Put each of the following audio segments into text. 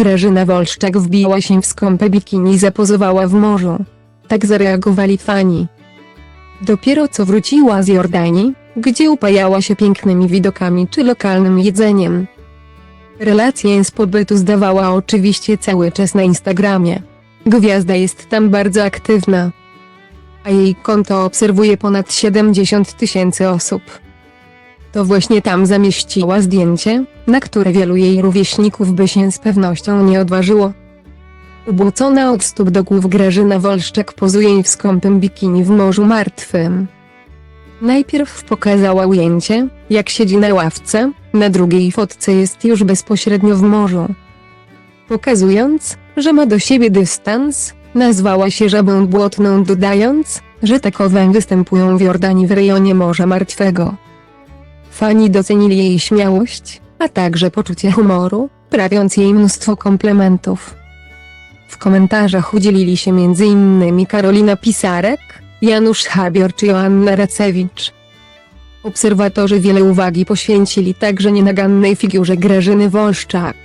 Grażyna Wolszczak wbiła się w skąpe bikini i zapozowała w morzu. Tak zareagowali fani. Dopiero co wróciła z Jordanii, gdzie upajała się pięknymi widokami czy lokalnym jedzeniem. Relację z pobytu zdawała oczywiście cały czas na Instagramie. Gwiazda jest tam bardzo aktywna. A jej konto obserwuje ponad 70 tysięcy osób. To właśnie tam zamieściła zdjęcie, na które wielu jej rówieśników by się z pewnością nie odważyło. Ubłocona od stóp do głów Grażyna Wolszczak pozuje w skąpym bikini w Morzu Martwym. Najpierw pokazała ujęcie, jak siedzi na ławce, na drugiej fotce jest już bezpośrednio w morzu. Pokazując, że ma do siebie dystans, nazwała się żabą błotną dodając, że takowe występują w Jordanii w rejonie Morza Martwego. Fani docenili jej śmiałość, a także poczucie humoru, prawiąc jej mnóstwo komplementów. W komentarzach udzielili się m.in. Karolina Pisarek, Janusz Habior czy Joanna Racewicz. Obserwatorzy wiele uwagi poświęcili także nienagannej figurze Grażyny Wolszczak.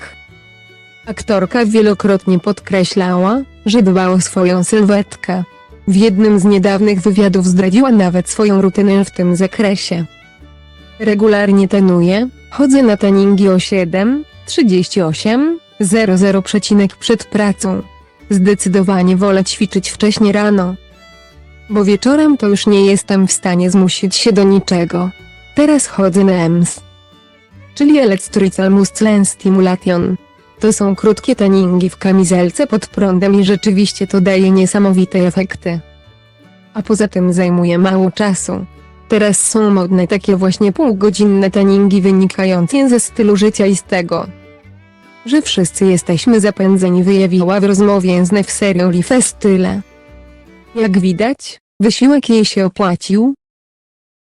Aktorka wielokrotnie podkreślała, że dba o swoją sylwetkę. W jednym z niedawnych wywiadów zdradziła nawet swoją rutynę w tym zakresie. Regularnie trenuję, chodzę na treningi o 7, 38, 00 przecinek przed pracą. Zdecydowanie wolę ćwiczyć wcześnie rano. Bo wieczorem to już nie jestem w stanie zmusić się do niczego. Teraz chodzę na EMS. Czyli Electrical Muscle Stimulation. To są krótkie treningi w kamizelce pod prądem i rzeczywiście to daje niesamowite efekty. A poza tym zajmuje mało czasu. Teraz są modne takie właśnie półgodzinne treningi wynikające ze stylu życia i z tego, że wszyscy jesteśmy zapędzeni wyjawiła w rozmowie z Nefserią Festyle. Jak widać, wysiłek jej się opłacił,